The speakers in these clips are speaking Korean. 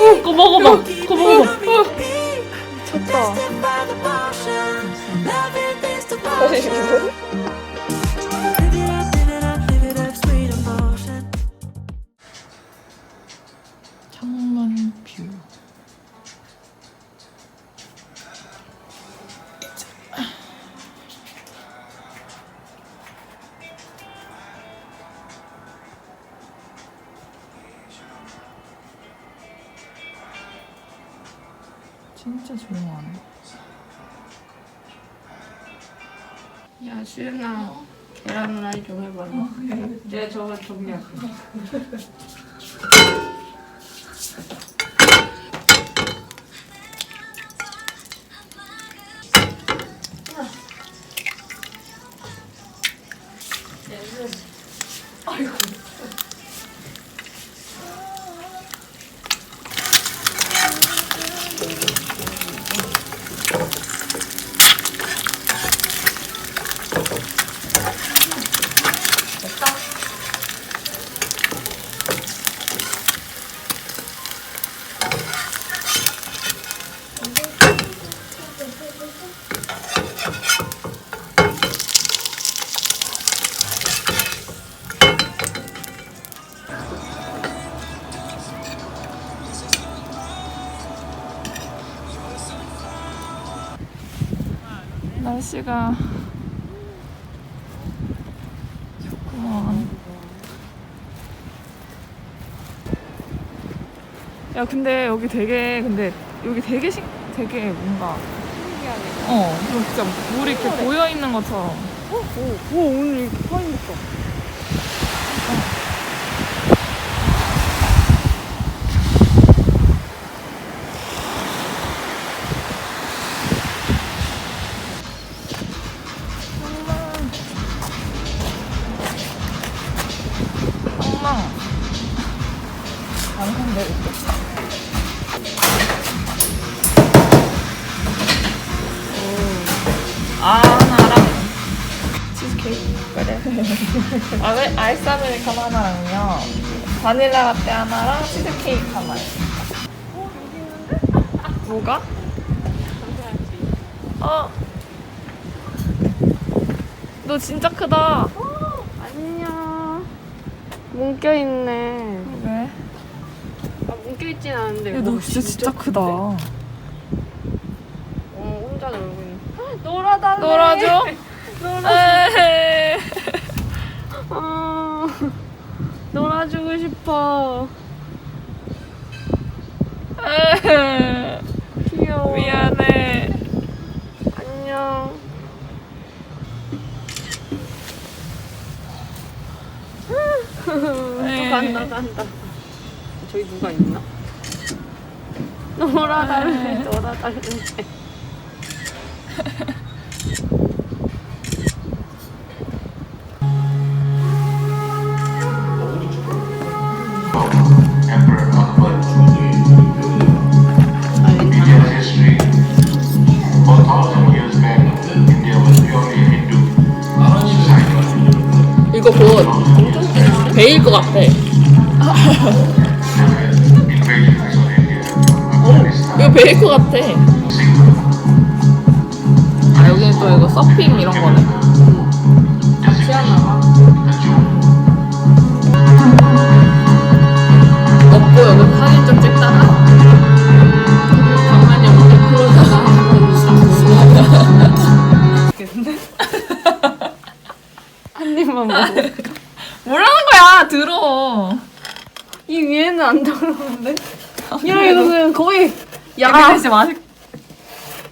어, 그거 먹어봐. 그거 먹어봐. 미쳤다. 창문 뷰. 야 수연아 계란 후라이 좀 해봐. 내가 저거 정리할 날씨가 좋구만. 야 근데 여기 되게 근데 여기 되게 신 되게 뭔가 어, 좀 진짜 물이 이렇게 고여 있는 것처럼. 오, 오 오늘 이렇게 파인 것엉 완성돼 있어. 아 하나랑 치즈케이크 그래. 아, 왜 아이스 아메리카노 하나랑요. 바닐라 라떼 하나랑 치즈케이크 있는데? 뭐가? 어. 너 진짜 크다. 안녕. 뭉겨 있네. 왜? 아 뭉겨 있진 않은데. 야, 너 진짜 진짜 크다. 어 혼자 놀고 있네. 놀아달래. 놀아줘. 놀아. 에헤. 아, 놀아주고 싶어. 에헤. 귀여워. 미안해. 안녕. 에이. 간다 간다. 저기 누가 있나? 놀아달래 놀아달래. Emperor Akbar. India's history. For thousand years back, India was purely a Hindu society. 이거 곧 베일 것 같아. 이거 것 같아. 아 여기는 또 이거 서핑 이런 거네. 없고 여기서 사진 좀 찍다가 장난이 없는 프로다가 한 입만 먹어. 뭐라는 거야? 들어. 이 위에는 안 들어오는데? 야 이거는 거의 야, 야 근데 맛있.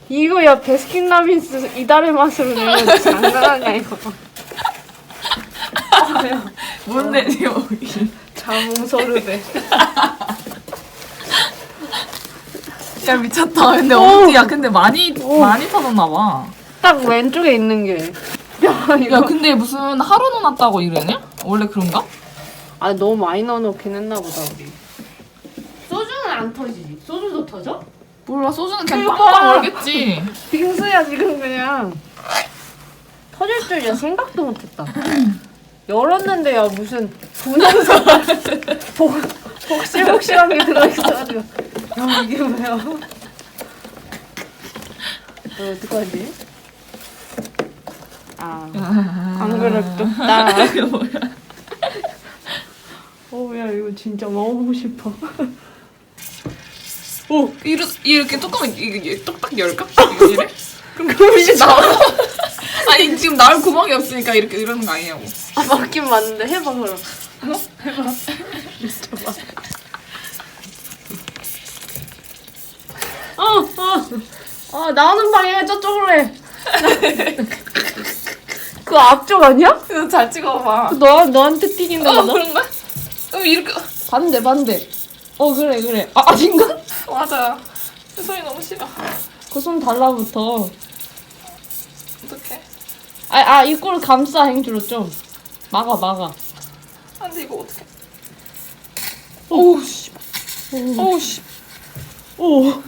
이거 야 베스킨라빈스 이달의 맛으로 내면 장난하냐 이거. 뭔데 여기? 자몽서르베. 야 미쳤다. 근데 어디 야 근데 많이 많이 터졌나 봐. 딱 왼쪽에 있는 게. 야 이거. 야 근데 무슨 하루 넣어놨다고 이러냐? 원래 그런가? 아 너무 많이 넣어놓긴 했나 보다 우리. 안 터지지. 소주도 터져? 몰라 소주는 그냥 빵빵 얼겠지. 빙수야 지금 그냥 터질 줄이야 생각도 못했다. 열었는데 야 무슨 분홍색 복 복실복실한 게 들어있어가지고 야 이게 뭐야? 너 어떡하지? 아안 그랬다. 이거 뭐야? 어야 이거 진짜 먹어보고 싶어. 오 이렇게 이렇게 뚜껑 이게 똑딱 열까? 이래? 그럼 이제 나와. 아니 지금 나올 구멍이 없으니까 이렇게 이러는 거 아니냐고. 아 맞긴 맞는데 해봐 그럼. 해봐. 어 어. 어 나오는 방향 저쪽으로 해. 그 앞쪽 아니야? 이거 잘 찍어봐. 너 너한테 튀긴다 어 너. 그런가? 어 이렇게 반대 반대. 어 그래 그래. 아 아닌가? 맞아. 소리 너무 싫어. 그 손 달라붙어. 어떡해? 아 아 이꼴 감싸 행주로 좀 막아 막아. 안돼 이거 어떡해? 오우 씨. 오우 씨. 오.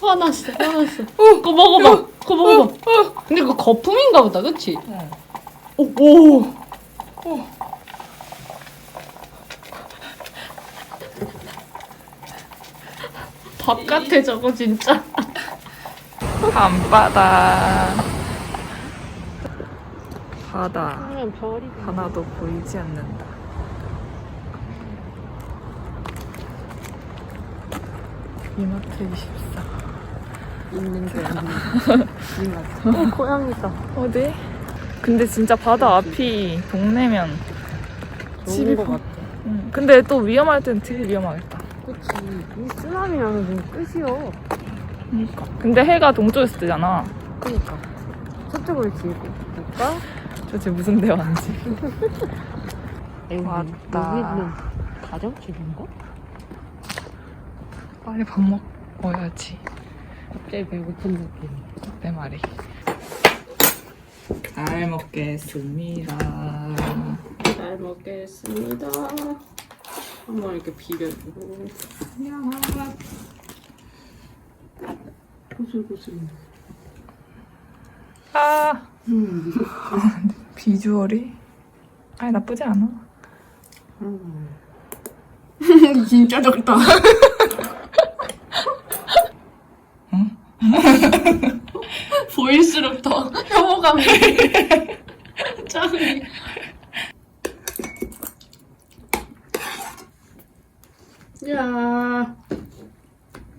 화났어, 화났어. 그거 먹어봐. 그거 먹어봐. 근데 그거 거품인가 보다, 그치? 응. 오, 오. 오. 밥 같아, 저거 진짜. 밤바다. 바다. 별이 하나도 보이지 않는다. 이마트 24. 있는 줄 알았는데. 어, 고양이다. 어디? 근데 진짜 바다 앞이 동네면 좋은 거 같아. 응. 근데 또 위험할 땐 되게 위험하겠다. 그치. 이 쓰나미랑 지금 끝이요. 그러니까. 근데 해가 동쪽에서 뜨잖아. 그니까. 서쪽으로 지고 볼까? 도대체 무슨 대화인지. 왔다. 여기는 가정집인가? 빨리 밥 먹어야지. 갑자기 배고픈 느낌. 내 말이. 잘 먹겠습니다. 잘 먹겠습니다. 한번 이렇게 비벼주고. 고슬고슬. 아. 비주얼이 아니 나쁘지 않아. 진짜 적다. 보일수록 더 혐오감이 짱이. 야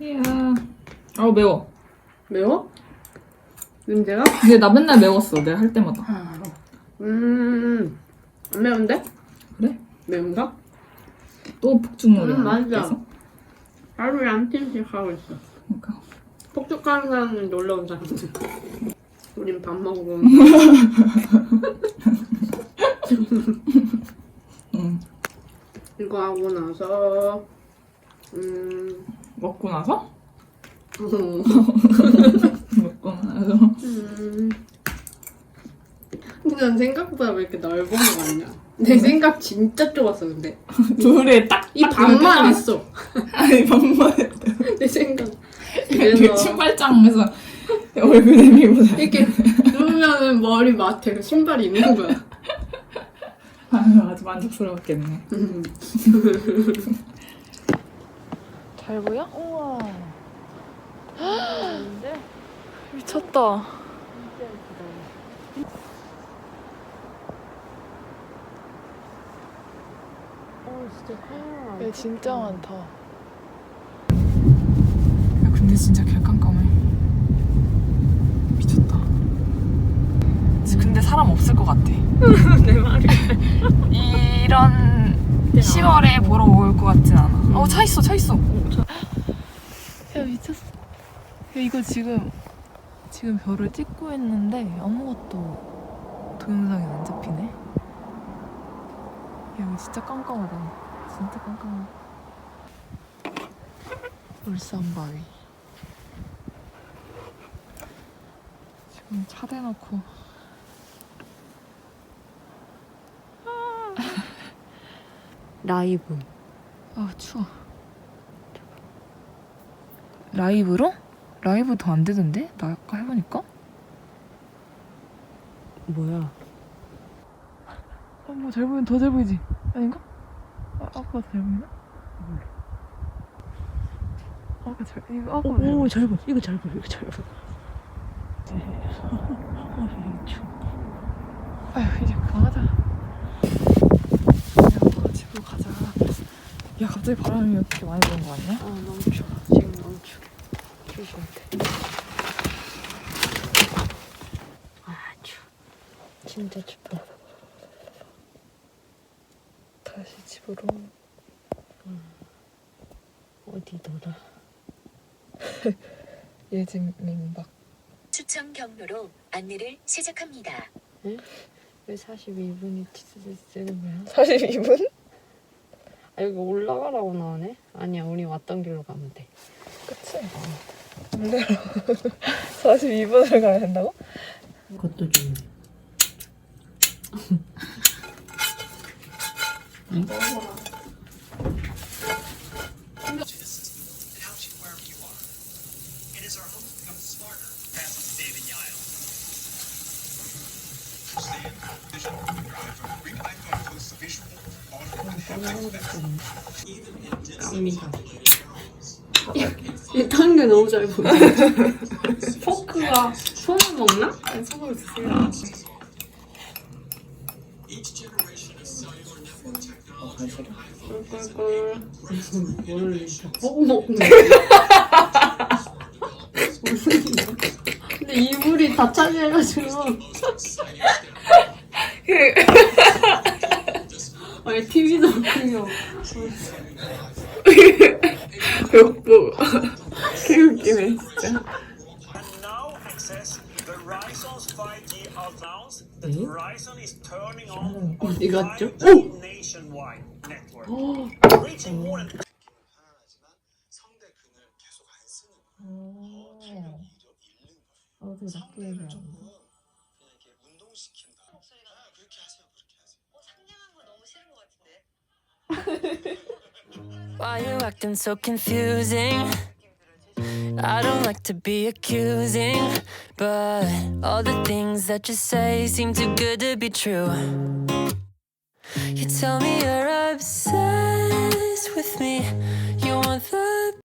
이야. 아 매워. 매워? 냄새가? 근데 나 맨날 매웠어. 내가 할 때마다. 음, 안 매운데? 그래? 매운가? 또 폭죽놀이. 음, 하나 맞아. 계속? 하루에 한 팀씩 하고 있어. 그러니까. 폭죽하는 사람은 놀러 온 사람들. 우린 밥 먹고. 응. 이거 하고 나서, 음, 먹고 나서? 음, 먹고 나서. 음. 근데 난 생각보다 왜 이렇게 넓은 거 같냐? 내 생각 진짜 좁았어, 근데. 둘에 딱. 이 딱 반만 있어. 아니 반만. 내 생각. 그 그래서 신발장에서 얼굴 내미보다. 이렇게 누우면은 머리 맡에 그 신발이 있는 거야. 아유 아주 만족스러웠겠네. 음. 잘 보여? 우와. 미쳤다. 야, 진짜 많다. 야, 근데 진짜 개깜깜해. 미쳤다. 근데 사람 없을 것 같아. 내 말이. 이런 10월에 보러 올 것 같진 않아. 어, 차 있어, 차 있어. 야, 미쳤어. 야, 이거 지금, 지금 별을 찍고 있는데 아무것도 동영상에 안 잡히네? 야, 여기 진짜 깜깜하다. 진짜 깜깜하다. 울산 바위. 지금 차 대놓고. 라이브. 아 추워. 라이브로? 라이브 더 안 되던데? 나 아까 해보니까? 뭐야? 어, 뭐잘 보이면 더 잘 보이지? 아닌가? 아, 아까 잘 보이나? 아까 잘 이거 아까 잘 보이. 오, 잘 봐. 이거 잘 봐. 이거 잘 봐. 아휴 이제 그만하자. 야 아빠가 집으로 가자. 야 갑자기 바람이 이렇게 많이 부는 거 아니야? 아, 너무 추워. 지금 너무 추워. 추울 것 같아. 아, 추워. 진짜 춥다. 다시 집으로. 어디 놀아? 예진 민박. 추천 경로로 안내를 시작합니다. 왜 42분이 쓰는 거야? 42분? 아, 여기 올라가라고 나오네? 아니야, 우리 왔던 길로 가면 돼. 그치? 원래로 42분을 가야 된다고? 그것도 좀. 이 탄게 너무 잘 보여. 포크가 손을 먹나? 아니, 손으로 드세요. 꿀꿀꿀. 뭘 이렇게 무슨 일이야? 근데 이불이 다 차지해가지고. 아니, TV도 크고. 욕보. 개웃기네 진짜. And now access Verizon's 5G announced that Verizon is turning on 어디 갔죠? 5G nationwide network, reaching more than Why you acting so confusing? I don't like to be accusing, but all the things that you say seem too good to be true. You tell me you're obsessed with me, you want the